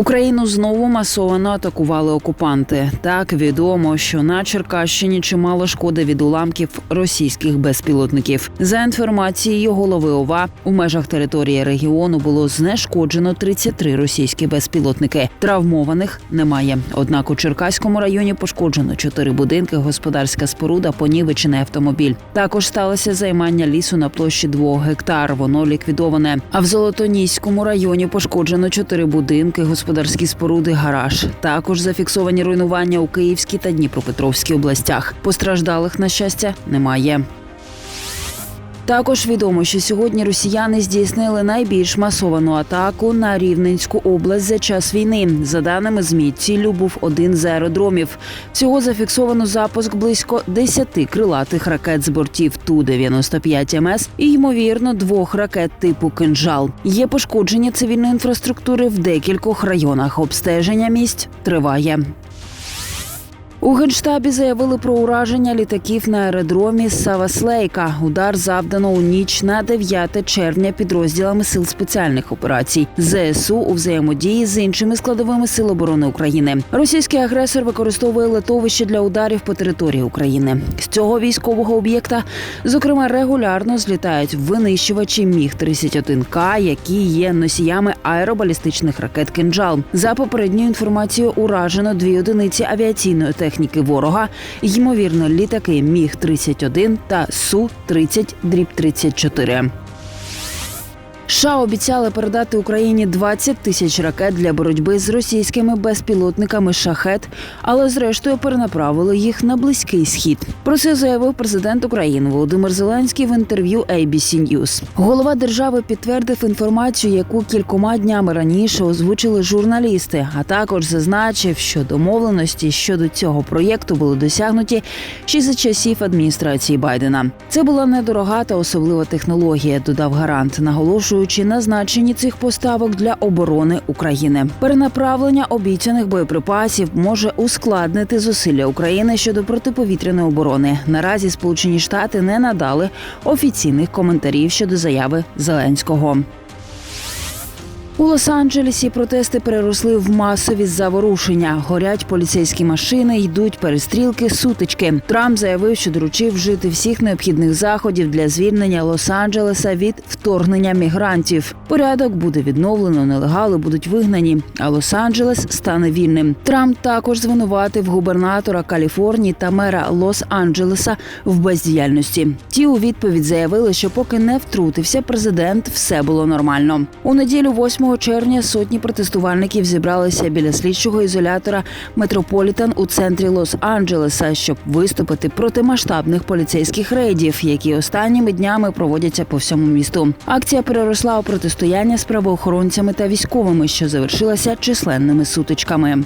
Україну знову масово атакували окупанти. Так відомо, що на Черкащині чимало шкоди від уламків російських безпілотників. За інформацією голови ОВА, у межах території регіону було знешкоджено 33 російські безпілотники. Травмованих немає. Однак у Черкаському районі пошкоджено 4 будинки, господарська споруда, понівечений автомобіль. Також сталося займання лісу на площі 2 гектар. Воно ліквідоване. А в Золотоніському районі пошкоджено 4 будинки, господарські споруди, гараж. Також зафіксовані руйнування у Київській та Дніпропетровській областях. Постраждалих, на щастя, немає. Також відомо, що сьогодні росіяни здійснили найбільш масовану атаку на Рівненську область за час війни. За даними змі, ціллю був один з аеродромів. Всього зафіксовано запуск близько 10 крилатих ракет з бортів ту 95 МС і ймовірно двох ракет типу кинжал. Є пошкодження цивільної інфраструктури в декількох районах. Обстеження місць триває. У генштабі заявили про ураження літаків на аеродромі Саваслейка. Удар завдано у ніч на 9 червня підрозділами сил спеціальних операцій ЗСУ у взаємодії з іншими складовими сил оборони України. Російський агресор використовує литовище для ударів по території України. З цього військового об'єкта, зокрема, регулярно злітають винищувачі Міг 31 К, які є носіями аеробалістичних ракет «Кинджал». За попередньою інформацією, уражено дві одиниці авіаційної техніки ворога, ймовірно, літаки Міг 31 та Су 30 дріб 34 США обіцяли передати Україні 20 тисяч ракет для боротьби з російськими безпілотниками шахет, але зрештою перенаправили їх на близький схід. Про це заявив президент України Володимир Зеленський в інтерв'ю ABC News. Голова держави підтвердив інформацію, яку кількома днями раніше озвучили журналісти, а також зазначив, що домовленості щодо цього проєкту були досягнуті ще за часів адміністрації Байдена. Це була недорога та особлива технологія, додав гарант, наголошуючи на значенні цих поставок для оборони України. Перенаправлення обіцяних боєприпасів може ускладнити зусилля України щодо протиповітряної оборони. Наразі Сполучені Штати не надали офіційних коментарів щодо заяви Зеленського. У Лос-Анджелесі протести переросли в масові заворушення. Горять поліцейські машини, йдуть перестрілки, сутички. Трамп заявив, що доручив вжити всіх необхідних заходів для звільнення Лос-Анджелеса від вторгнення мігрантів. Порядок буде відновлено, нелегали будуть вигнані, а Лос-Анджелес стане вільним. Трамп також звинуватив губернатора Каліфорнії та мера Лос-Анджелеса в бездіяльності. Ті у відповідь заявили, що поки не втрутився президент, все було нормально. У неділю 8 червня сотні протестувальників зібралися біля слідчого ізолятора Метрополітен у центрі Лос-Анджелеса, щоб виступити проти масштабних поліцейських рейдів, які останніми днями проводяться по всьому місту. Акція переросла у протистояння з правоохоронцями та військовими, що завершилася численними сутичками.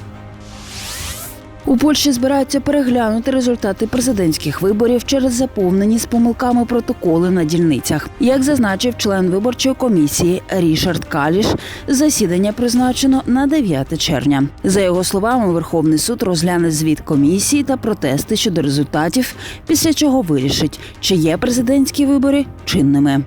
У Польщі збираються переглянути результати президентських виборів через заповнені з помилками протоколи на дільницях. Як зазначив член виборчої комісії Рішард Каліш, засідання призначено на 9 червня. За його словами, Верховний суд розгляне звіт комісії та протести щодо результатів, після чого вирішить, чи є президентські вибори чинними.